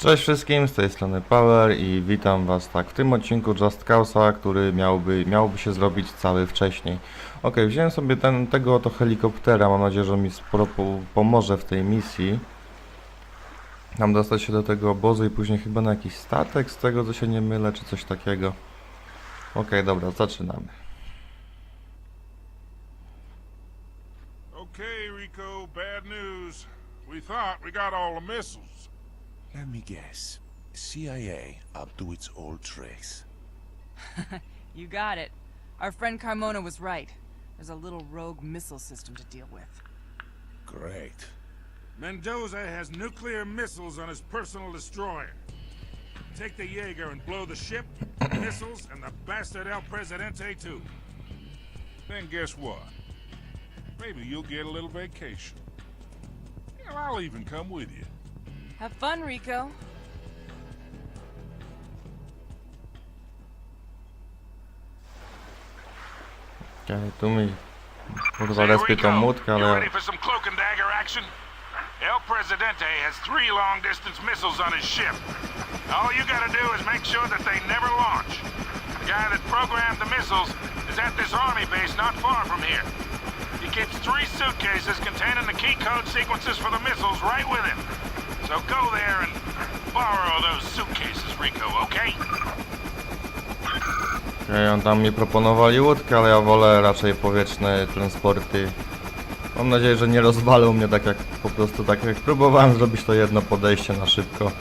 Cześć wszystkim, z tej strony Power i witam was tak w tym odcinku Just Cause'a, który miałby, miałby się zrobić cały wcześniej. Ok, wziąłem sobie ten, tego oto helikoptera, mam nadzieję, że mi sporo po, pomoże w tej misji. Mam dostać się do tego obozu i później chyba na jakiś statek, z tego co się nie mylę, czy coś takiego. Ok, dobra, zaczynamy. Okay, Rico, bad news. We thought we got all the missiles. Let me guess. CIA up to its old tricks. You got it. Our friend Carmona was right. There's a little rogue missile system to deal with. Great. Mendoza has nuclear missiles on his personal destroyer. Take the Jaeger and blow the ship, the missiles, and the bastard El Presidente too. Then guess what? Maybe you'll get a little vacation. Hell, I'll even come with you. Have fun, Rico. Okej, tu mi kurwa Say, respię tą Rico, łódkę, you ready for some cloak and dagger action? El Presidente has three long-distance missiles on his ship. All you gotta do is make sure that they never launch. The guy that programmed the missiles is at this army base not far from here. He keeps three suitcases containing the key code sequences for the missiles right with him. So go there and borrow those suitcases, Rico, okay? Okej, on tam mi proponowali łódkę, ale ja wolę raczej powietrzne transporty. Mam nadzieję, że nie rozwalą mnie tak jak po prostu tak jak próbowałem zrobić to jedno podejście na szybko.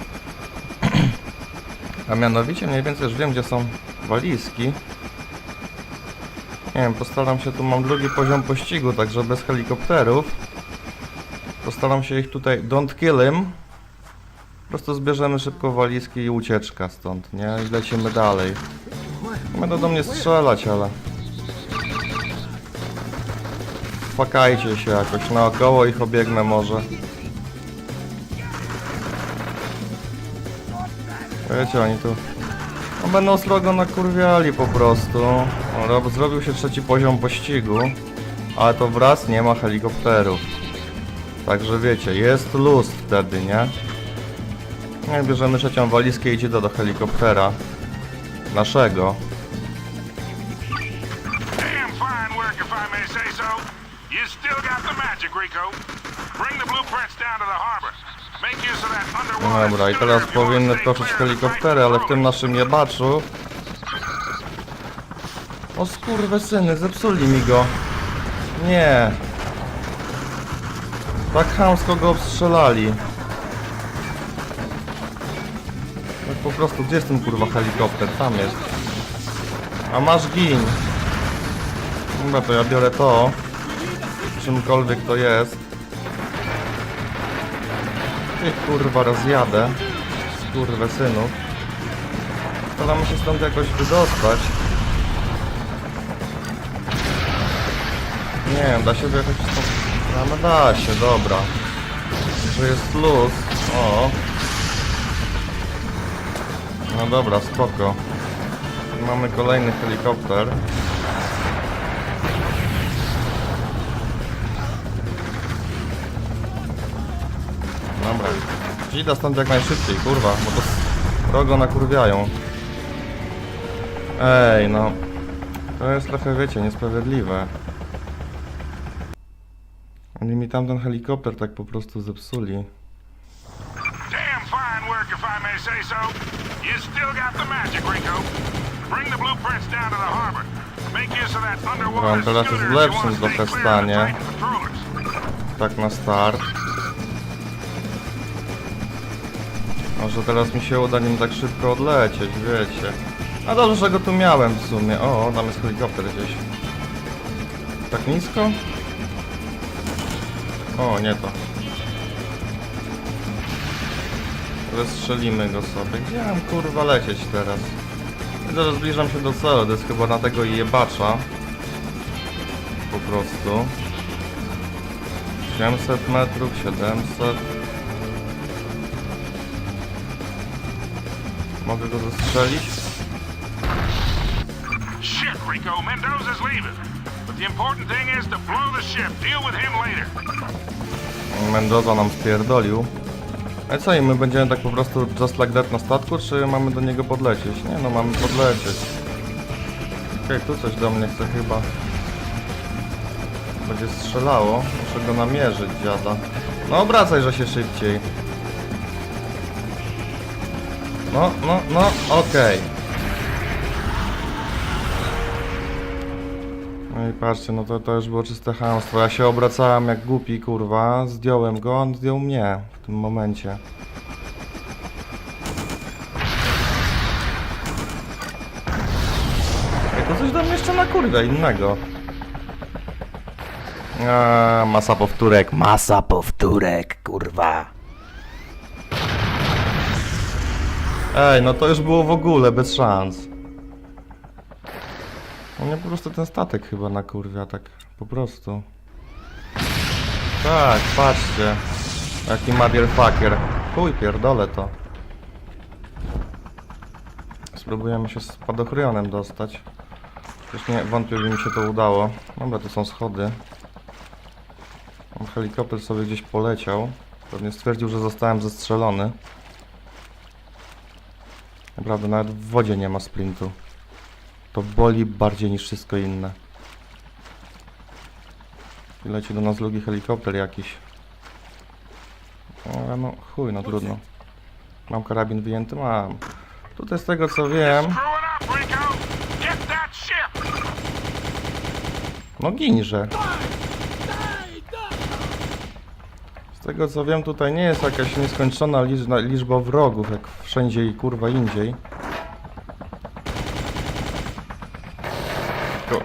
A mianowicie mniej więcej już wiem gdzie są walizki. Nie wiem, postaram się, tu mam drugi poziom pościgu, także bez helikopterów. Postaram się ich tutaj, don't kill him. Po prostu zbierzemy szybko walizki i ucieczka stąd, nie? I lecimy dalej. Będą do mnie strzelać, ale... Spakajcie się jakoś naokoło ich obiegnę może. Wiecie, oni tu... No będą srogo nakurwiali po prostu. Zrobił się trzeci poziom pościgu. Ale to wraz nie ma helikopterów. Także wiecie, jest luz wtedy, nie? Jak bierzemy trzecią walizkę i idzie do, do helikoptera. Naszego. Damn fine work, if I may say so. You still got the magic, Rico. Bring the blueprints down to the harbor. Make use of that underwater Dobra, i teraz powinny wkroczyć helikoptery, ale w tym naszym jebaczu... O skurwysyny, zepsuli mi go. Nie. Tak chamsko go obstrzelali. Po prostu, gdzie jest ten kurwa helikopter? Tam jest. A masz gin. Dobra, to ja biorę to. Czymkolwiek to jest. Ty kurwa rozjadę. Skurwę synów. Staramy się stąd jakoś wydostać. Nie wiem, da się wyjechać stąd. A, no da się, dobra. Że jest luz. O. No dobra, spoko. Mamy kolejny helikopter. Dobra. Idę stąd jak najszybciej, kurwa, bo to rogo nakurwiają. Ej, no. To jest trochę, wiecie, niesprawiedliwe. Oni mi tamten helikopter tak po prostu zepsuli. Damn fine work, if I may say so. You still got the magic, Rico. Bring the blueprints down to the harbor. Make use of that underwater scooter if you want to stay clear of the stanie. Titan patrollers. Tak na start. Może teraz mi się uda nim tak szybko odlecieć, wiecie. A dobrze, że go tu miałem w sumie. O, tam jest helikopter gdzieś. Tak nisko? O, nie to. Zestrzelimy go sobie. Gdzie mam kurwa lecieć teraz? Że zbliżam się do celu, to jest chyba na tego jebacza. Po prostu. 800 metrów, 700. Mogę go zastrzelić? Shit, Rico, Mendoza's leaving. But the important thing is to blow the ship. Deal with him later. Mendoza nam spierdolił. A co i my będziemy tak po prostu just like that na statku, czy mamy do niego podlecieć? Nie no, mamy podlecieć. Okej, tu coś do mnie chce chyba. Będzie strzelało. Muszę go namierzyć, dziada. No obracaj, że się szybciej. No, no, no, okej. I patrzcie, no to, to już było czyste chamstwo. Ja się obracałem jak głupi, kurwa. Zdjąłem go, on zdjął mnie w tym momencie. Ej, to coś do mnie jeszcze na kurwę innego. A, masa powtórek, masa powtórek, kurwa. Ej, no to już było w ogóle bez szans. No mnie po prostu ten statek chyba na kurwia, tak po prostu. Tak, patrzcie. Jaki motherfucker. Chuj, pierdolę to. Spróbujemy się spadochrionem dostać. Już nie wątpię, by mi się to udało. Dobra, to są schody. Tam Helikopter sobie gdzieś poleciał. Pewnie stwierdził, że zostałem zestrzelony. Naprawdę, nawet w wodzie nie ma sprintu. To boli bardziej niż wszystko inne. I leci do nas drugi helikopter jakiś. Ale no chuj, no trudno. Mam karabin wyjęty? Mam. Tutaj z tego co wiem... No ginże. Z tego co wiem tutaj nie jest jakaś nieskończona liczba wrogów, jak wszędzie i kurwa indziej.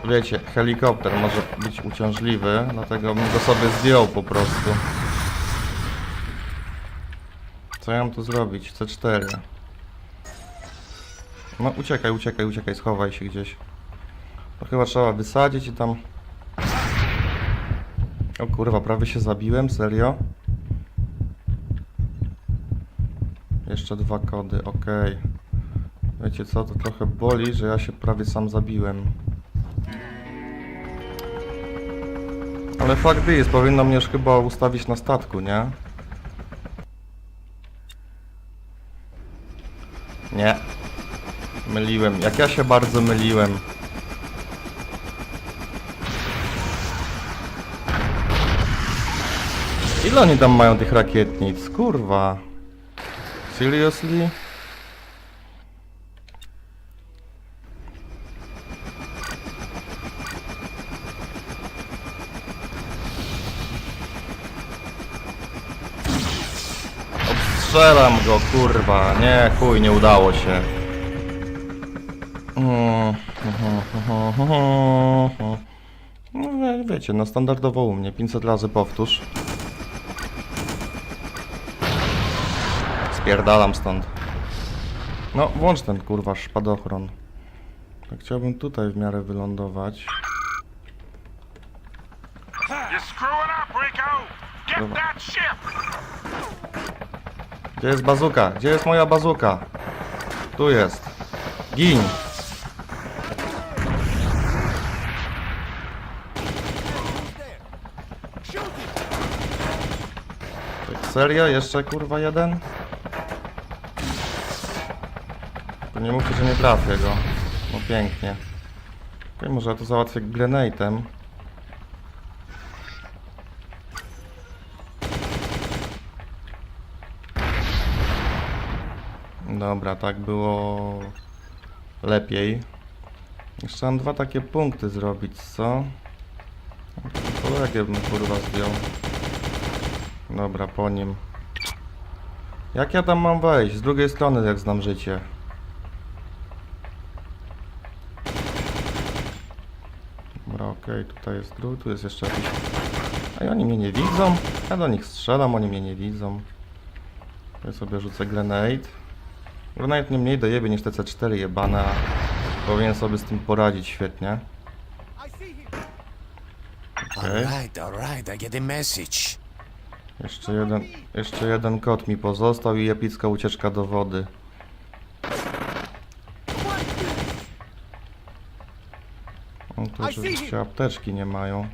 Wiecie, helikopter może być uciążliwy, dlatego bym go sobie zdjął po prostu. Co ja mam tu zrobić? C4. No uciekaj, uciekaj, uciekaj, schowaj się gdzieś. To chyba trzeba wysadzić i tam... O kurwa, prawie się zabiłem, serio? Jeszcze dwa kody, okej. Wiecie co, to trochę boli, że ja się prawie sam zabiłem. Ale fakt jest, powinno mnie już chyba ustawić na statku, nie? Nie. Myliłem, jak ja się bardzo myliłem. Ile oni tam mają tych rakietnic? Kurwa. Seriously? Strzelam go, kurwa. Nie, chuj, nie udało się. No wie- wiecie, no standardowo u mnie. 500 razy powtórz. Spierdalam stąd. No, włącz ten kurwa szpadochron. Tak chciałbym tutaj w miarę wylądować. Dobra. Gdzie jest bazuka? Gdzie jest moja bazuka? Tu jest. Gin! Tak, serio? Jeszcze kurwa jeden? To nie mówcie, że nie trafię go. No pięknie. Okej, może ja to załatwię grenade'em. Dobra, tak było lepiej. Jeszcze mam dwa takie punkty zrobić, co? Kolegę bym kurwa zdjął. Dobra, po nim. Jak ja tam mam wejść? Z drugiej strony, jak znam życie. Dobra, okej, tutaj jest drut, tu jest jeszcze jakiś... A oni mnie nie widzą? Ja do nich strzelam, oni mnie nie widzą. Tutaj sobie rzucę grenade. Grenade nie mniej dojebie niż te C4 jebane, a powinien sobie z tym poradzić świetnie. Okej. Alright, alright, I get the message. Jeszcze jeden, jeszcze jeden kot mi pozostał i epicka ucieczka do wody. No to oczywiście apteczki nie mają.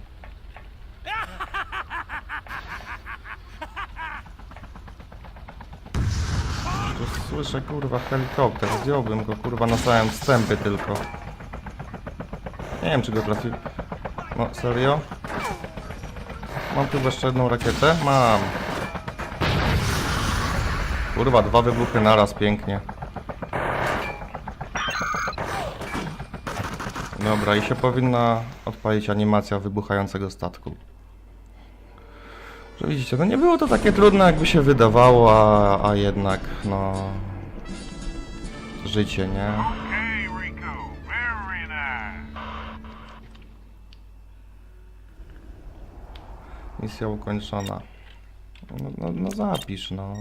Tu słyszę kurwa helikopter, zdjąłbym go kurwa na samym wstępie tylko. Nie wiem czy go trafi. No serio? Mam tu jeszcze jedną rakietę? Mam. Kurwa, dwa wybuchy naraz, pięknie. Dobra, i się powinna odpalić animacja wybuchającego statku. Że widzicie, no nie było to takie trudne, jakby się wydawało, a, a jednak, no... Życie, nie? Misja ukończona. No, no, no zapisz, no.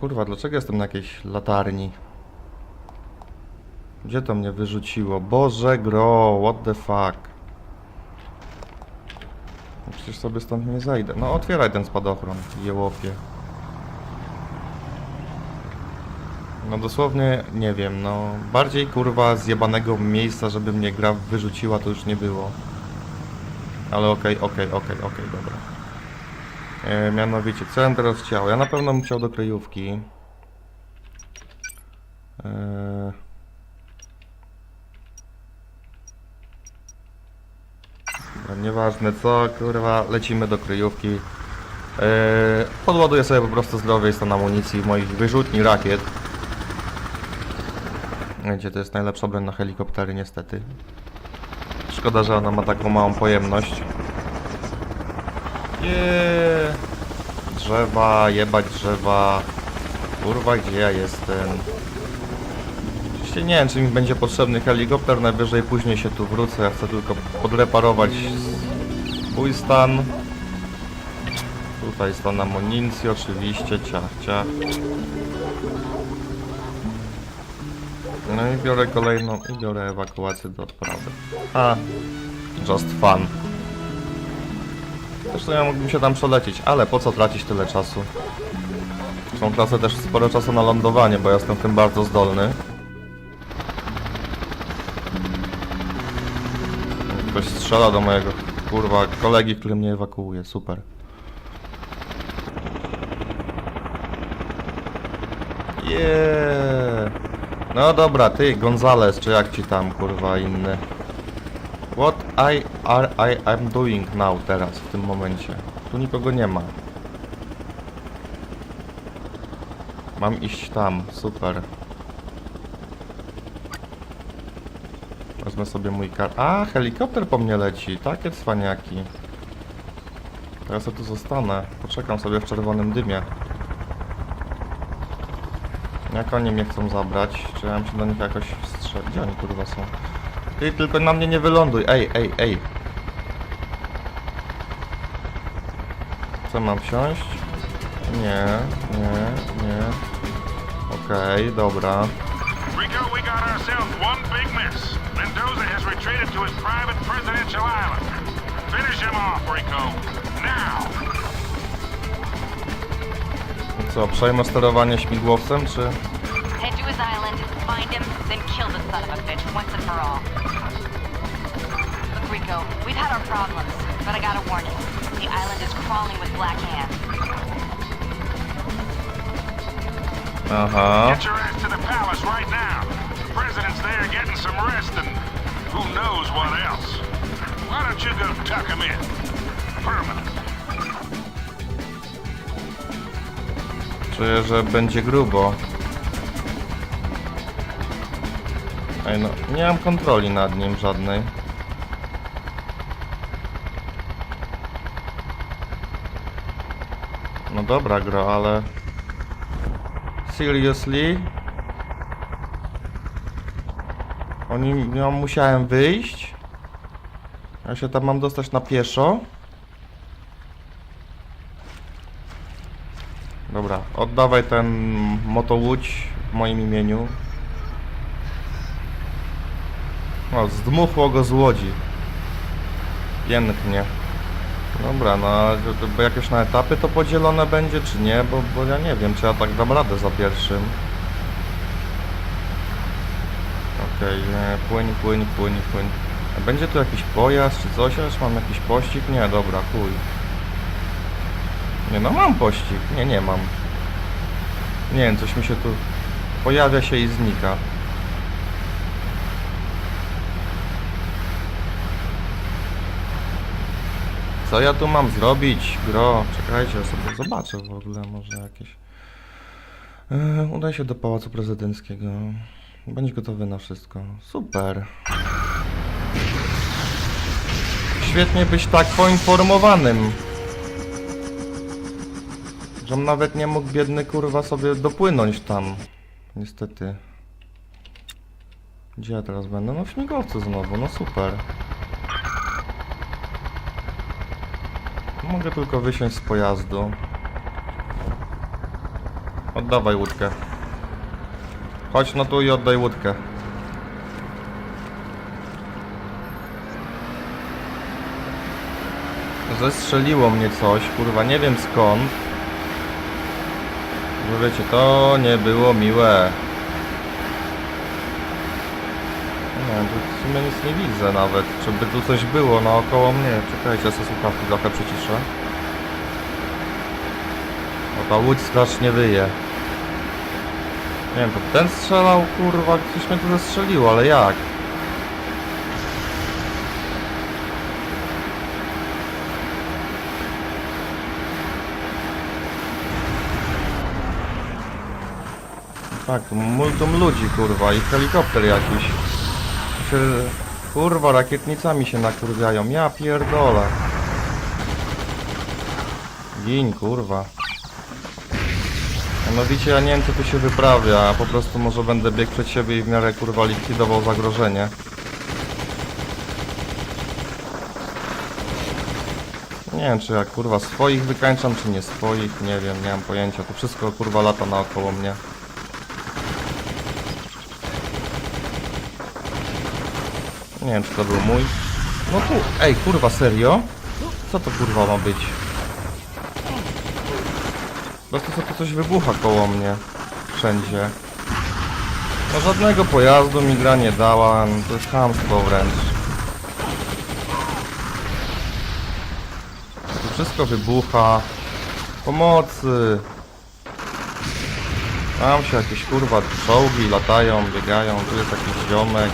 Kurwa, dlaczego jestem na jakiejś latarni? Gdzie to mnie wyrzuciło? Boże gro, what the fuck? Przecież sobie stąd nie zajdę. No otwieraj ten spadochron, jełopie. No dosłownie, nie wiem, no bardziej kurwa zjebanego miejsca, żeby mnie gra wyrzuciła, to już nie było. Ale okej, okej, okej, okej, dobra. E, mianowicie, co ja bym teraz chciał? Ja na pewno bym chciał do kryjówki. E... nieważne co, kurwa, lecimy do kryjówki. E, podładuję sobie po prostu zdrowie stan amunicji moich wyrzutni rakiet. Gdzie to jest najlepsza broń na helikoptery niestety. Szkoda, że ona ma taką małą pojemność. Jeee. Drzewa, jebać drzewa. Kurwa, gdzie ja jestem? Oczywiście nie wiem, czy mi będzie potrzebny helikopter, najwyżej później się tu wrócę. Ja chcę tylko podreparować swój stan. Tutaj stan amunicji, oczywiście, ciach, ciach. No i biorę kolejną i biorę ewakuację do odprawy. A, just fun. Zresztą ja mógłbym się tam przelecieć, ale po co tracić tyle czasu? Są tracę też sporo czasu na lądowanie, bo ja jestem w tym bardzo zdolny. Ktoś strzela do mojego kurwa kolegi, który mnie ewakuuje, super. Yeah. No dobra, ty Gonzales, czy jak ci tam kurwa inny. What I are I am doing now teraz w tym momencie. Tu nikogo nie ma. Mam iść tam, super. Wezmę sobie mój kar... A, helikopter po mnie leci, takie cwaniaki. Teraz ja tu zostanę. Poczekam sobie w czerwonym dymie. Jak oni mnie chcą zabrać? Czy ja mam się do nich jakoś wstrzelić? Gdzie oni kurwa są? Ty tylko na mnie nie wyląduj. Ej, ej, ej. Co mam wsiąść? Nie, nie, nie. Okej, dobra. Retreated to his private presidential island. Finish him off, Rico. Now! Co, przejmę sterowanie śmigłowcem, czy... Head to his island, find him, then kill the son of a bitch once and for all. Look, Rico, we've had our problems, but I gotta warn you. The island is crawling with black hands. Aha. Get your ass to the palace right now. The president's there getting some rest and who knows what else. Why don't you go tuck him in? Permanent. Czuję, że będzie grubo. Ej no, nie mam kontroli nad nim żadnej. No dobra gro, ale... Seriously? Oni, ja musiałem wyjść? Ja się tam mam dostać na pieszo? Dobra, oddawaj ten motołódź w moim imieniu. O, zdmuchło go z łodzi. Pięknie. Dobra, no jakieś na etapy to podzielone będzie, czy nie? Bo, bo ja nie wiem, czy ja tak dam radę za pierwszym. Okej, nie, płyń, płyń, płyń, płyń. Będzie tu jakiś pojazd czy coś? Już mam jakiś pościg? Nie, dobra, chuj. Nie no, mam pościg. Nie, nie mam. Nie wiem, coś mi się tu pojawia się i znika. Co ja tu mam zrobić? Gro, czekajcie, ja sobie zobaczę w ogóle, może jakieś... Yy, udaj się do Pałacu Prezydenckiego. Bądź gotowy na wszystko. Super. Świetnie być tak poinformowanym. Że on nawet nie mógł biedny kurwa sobie dopłynąć tam. Niestety. Gdzie ja teraz będę? No w śmigłowcu znowu, no super. Mogę tylko wysiąść z pojazdu. Oddawaj łódkę. Chodź no tu i oddaj łódkę. Zestrzeliło mnie coś, kurwa, nie wiem skąd. Bo wiecie, to nie było miłe. Nie tu w sumie nic nie widzę nawet, czy by tu coś było naokoło mnie. Czekajcie, ja sobie słuchawki trochę przyciszę. O, ta łódź strasznie wyje. Nie wiem, to ten strzelał, kurwa, coś mnie tu zestrzeliło, ale jak? Tak, tu multum ludzi, kurwa, i helikopter jakiś. Kurwa, rakietnicami się nakurwiają, ja pierdolę. Gin, kurwa. Mianowicie ja nie wiem co tu się wyprawia, po prostu może będę biegł przed siebie i w miarę kurwa likwidował zagrożenie. Nie wiem czy ja kurwa swoich wykańczam czy nie swoich, nie wiem, nie mam pojęcia. To wszystko kurwa lata naokoło mnie. Nie wiem czy to był mój. No tu, ej kurwa serio? Co to kurwa ma być? Po prostu tu coś wybucha koło mnie. Wszędzie. No żadnego pojazdu mi gra nie dała, to jest chamstwo wręcz. Tu wszystko wybucha. Pomocy! Tam się jakieś kurwa czołgi latają, biegają, tu jest jakiś ziomek.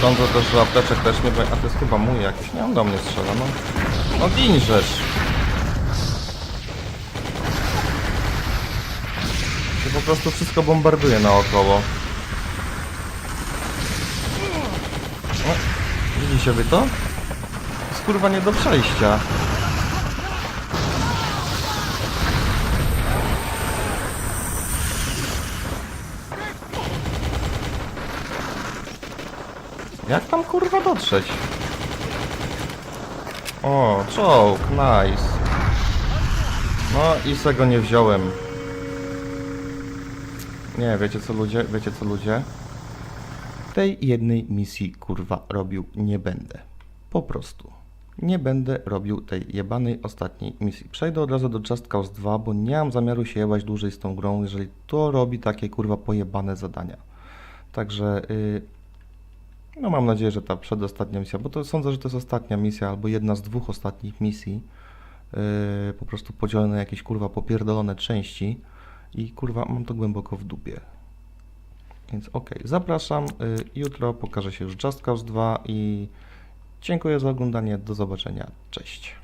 Sądzę też, że apteczek też nie będzie. A to jest chyba mój jakiś, nie on do mnie strzela, no. No gin po prostu wszystko bombarduje naokoło. O, widzicie wy to? To jest kurwa nie do przejścia. Jak tam kurwa dotrzeć? O, czołg, nice. No i se go nie wziąłem. Nie, wiecie co ludzie, wiecie co ludzie? Tej jednej misji kurwa robił nie będę. Po prostu. Nie będę robił tej jebanej ostatniej misji. Przejdę od razu do Just Cause 2, bo nie mam zamiaru się jebać dłużej z tą grą, jeżeli to robi takie kurwa pojebane zadania. Także yy, no mam nadzieję, że ta przedostatnia misja, bo to sądzę, że to jest ostatnia misja, albo jedna z dwóch ostatnich misji, yy, po prostu podzielone na jakieś kurwa popierdolone części i kurwa mam to głęboko w dupie. Więc okej, zapraszam. Y, jutro pokaże się już Just Cause 2 i dziękuję za oglądanie. Do zobaczenia. Cześć.